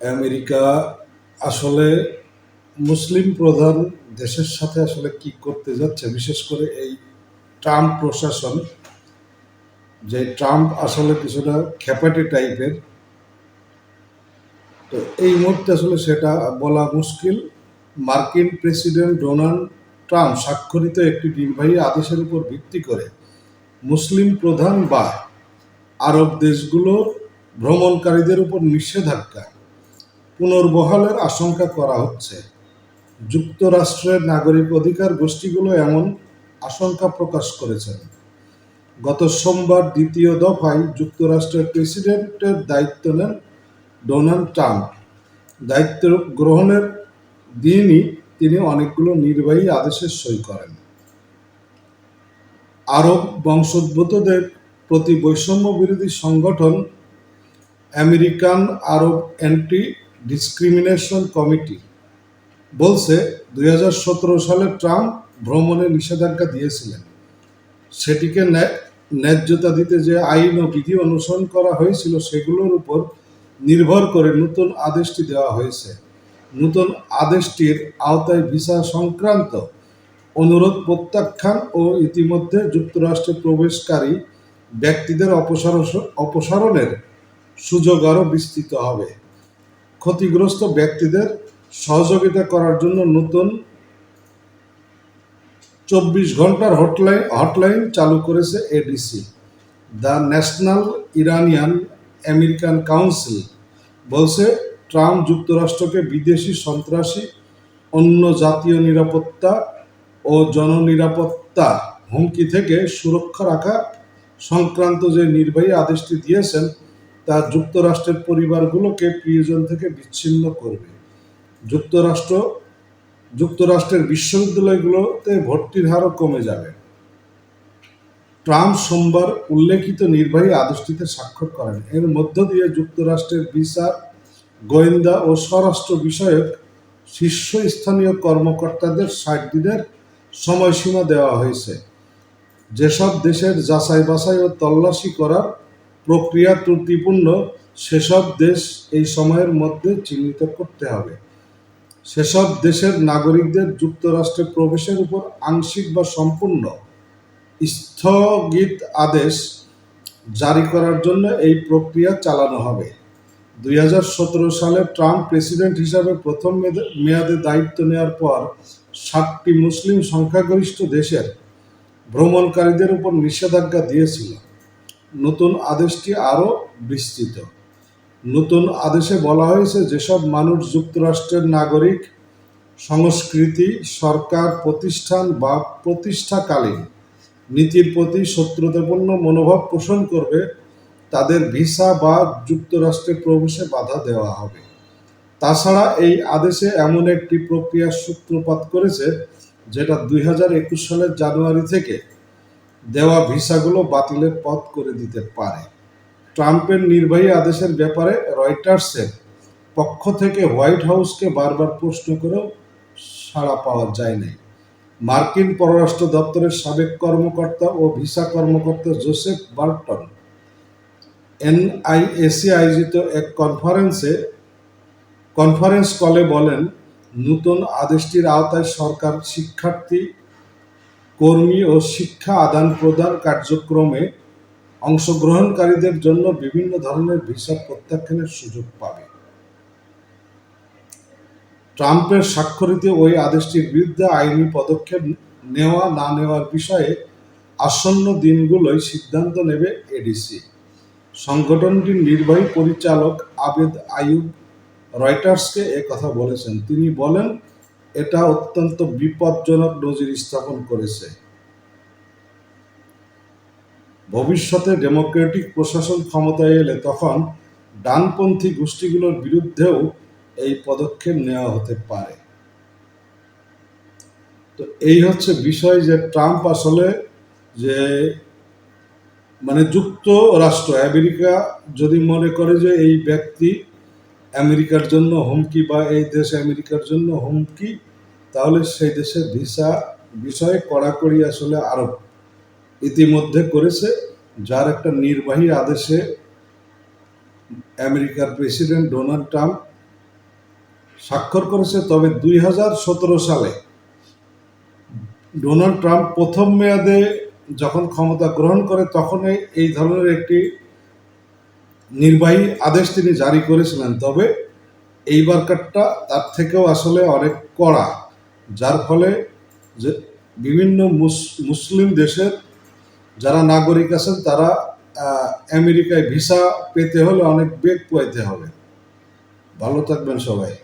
America আসলে মুসলিম প্রধান দেশের সাথে আসলে কি করতে যাচ্ছে, বিশেষ করে এই ট্রাম্প প্রশাসন, যে ট্রাম্প আসলে কিছুটা খেপাটে টাইপের, তো এই মুহূর্তে আসলে সেটা বলা মুশকিল। মার্কিন প্রেসিডেন্ট ডোনাল্ড ট্রাম্প স্বাক্ষরিত একটি নির্বাহী আদেশের উপর ভিত্তি করে মুসলিম প্রধান বা আরব দেশগুলোর ভ্রমণকারীদের উপর নিষেধাজ্ঞা পুনর্বহালের আশঙ্কা করা হচ্ছে। যুক্তরাষ্ট্রের নাগরিক অধিকার গোষ্ঠীগুলো এমন আশঙ্কা প্রকাশ করেছেন। গত সোমবার দ্বিতীয় দফায় যুক্তরাষ্ট্রের প্রেসিডেন্টের দায়িত্ব নেন ডোনাল্ড ট্রাম্প। দায়িত্ব গ্রহণের দিনই তিনি অনেকগুলো নির্বাহী আদেশের সই করেন। আরব বংশোদ্ভূতদের প্রতি বৈষম্য বিরোধী সংগঠন American Arab anti discrimination committee বলছে, দুই হাজার সতেরো সালে ট্রাম্প ভ্রমণে নিষেধাজ্ঞা দিয়েছিলেন। সেটিকে ন্যা- ন্যায্যতা দিতে যে আইন ও বিধি অনুসরণ করা হয়েছিল, সেগুলোর উপর নির্ভর করে নতুন আদেশটি দেওয়া হয়েছে। নতুন আদেশটির আওতায় ভিসা সংক্রান্ত অনুরোধ প্রত্যাখ্যান ও ইতিমধ্যে যুক্তরাষ্ট্রে প্রবেশকারী ব্যক্তিদের অপসারণ অপসারণের সুযোগ আরও বিস্তৃত হবে। ক্ষতিগ্রস্ত ব্যক্তিদের সহযোগিতা করার জন্য নতুন চব্বিশ ঘণ্টার হটলাইন হটলাইন চালু করেছে ADC the National Iranian American Council বলছে, ট্রাম্প যুক্তরাষ্ট্রকে বিদেশি সন্ত্রাসী, অন্য জাতীয় নিরাপত্তা ও জননিরাপত্তা হুমকি থেকে সুরক্ষা রাখা সংক্রান্ত যে নির্বাহী আদেশটি দিয়েছেন তা যুক্তরাষ্ট্রের পরিবারগুলোকে প্রিয়জন থেকে বিচ্ছিন্ন করবে। যুক্তরাষ্ট্র, যুক্তরাষ্ট্রের বিশ্ববিদ্যালয়গুলোতে ভর্তির হারও কমে যাবে। ট্রাম্প সোমবার উল্লেখিত নির্বাহী আদেশটিতে স্বাক্ষর করেন। এর মধ্য দিয়ে যুক্তরাষ্ট্রের বিচার গোয়েন্দা ও স্বরাষ্ট্র বিষয়ক শীর্ষস্থানীয় কর্মকর্তাদের ষাট দিনের সময়সীমা দেওয়া হয়েছে। যেসব দেশের যাচাই বাছাই ও তল্লাশি করার প্রক্রিয়া ত্রুটিপূর্ণ, সেসব দেশ এই সময়ের মধ্যে চিহ্নিত করতে হবে। সেসব দেশের নাগরিকদের যুক্তরাষ্ট্রে প্রবেশের উপর আংশিক বা সম্পূর্ণ স্থগিত আদেশ জারি করার জন্য এই প্রক্রিয়া চালানো হবে। দুই হাজার সতেরো সালে ট্রাম্প প্রেসিডেন্ট হিসাবে প্রথম মেয়াদে- দায়িত্ব নেওয়ার পর সাতটি মুসলিম সংখ্যাগরিষ্ঠ দেশের ভ্রমণকারীদের উপর নিষেধাজ্ঞা দিয়েছিল। নতুন আদেশটি আরও বিস্তৃত। নতুন আদেশে বলা হয়েছে, যেসব মানুষ যুক্তরাষ্ট্রের নাগরিক, সংস্কৃতি, সরকার, প্রতিষ্ঠান বা প্রতিষ্ঠাকালীন নীতির প্রতি শত্রুতাপূর্ণ মনোভাব পোষণ করবে, তাদের ভিসা বা যুক্তরাষ্ট্রে প্রবেশে বাধা দেওয়া হবে। তাছাড়া এই আদেশে এমন একটি প্রক্রিয়ার সূত্রপাত করেছে, যেটা দুই হাজার একুশ সালের জানুয়ারি থেকে দেওয়া ভিসাগুলো বাতিলের পথ করে দিতে পারে। ট্রাম্পের নির্বাহী আদেশের ব্যাপারে রয়টার্সের পক্ষ থেকে হোয়াইট হাউসকে বারবার প্রশ্ন করেও সাড়া পাওয়া যায়নি। মার্কিন পররাষ্ট্র দপ্তরের সাবেক কর্মকর্তা ও ভিসা কর্মকর্তা জোসেফ বার্টন এনআইএসি আয়োজিত এক কনফারেন্সে কনফারেন্স কলে বলেন, নতুন আদেশটির আওতায় সরকার শিক্ষার্থী কর্মী ও শিক্ষা আদান প্রদান কার্যক্রমে অংশগ্রহণকারীদের জন্য বিভিন্ন ধরনের ভিসা প্রত্যাখ্যানের সুযোগ পাবে। ট্রাম্পের স্বাক্ষরিত ওই আদেশটির বিরুদ্ধে আইনি পদক্ষেপ নেওয়া না নেওয়ার বিষয়ে আসন্ন দিনগুলোই সিদ্ধান্ত নেবে এডিসি। সংগঠনটির নির্বাহী পরিচালক আবেদ আয়ুব রয়টার্সকে কথা বলেছেন। তিনি বলেন এটা অত্যন্ত বিপজ্জনক নজির স্থাপন করেছে। ভবিষ্যতে ডেমোক্রেটিক প্রশাসন ক্ষমতায় এলে তখন ডানপন্থী গোষ্ঠীগুলোর বিরুদ্ধেও এই পদক্ষেপ নেওয়া হতে পারে। তো এই হচ্ছে বিষয় যে ট্রাম্প আসলে যে মানে যুক্তরাষ্ট্র, আমেরিকা যদি মনে করে যে এই ব্যক্তি আমেরিকার জন্য হুমকি বা এই দেশ আমেরিকার জন্য হুমকি তাহলে সেই দেশের ভিসা বিষয়ে কড়াকড়ি আসলে আরব ইতিমধ্যে করেছে, যার একটা নির্বাহী আদেশে আমেরিকার প্রেসিডেন্ট ডোনাল্ড ট্রাম্প স্বাক্ষর করেছে। তবে দুই হাজার সতেরো সালে ডোনাল্ড ট্রাম্প প্রথম মেয়াদে যখন ক্ষমতা গ্রহণ করে, তখনই এই ধরনের একটি নির্বাহী আদেশ তিনি জারি করেছিলেন, তবে এই বারকারটা তার থেকেও আসলে অনেক কড়া, যার ফলে যে বিভিন্ন মুস- মুসলিম দেশের যারা নাগরিক আছেন তারা আমেরিকায় ভিসা পেতে হলে অনেক বেগ পোয়াইতে হবে। ভালো থাকবেন সবাই।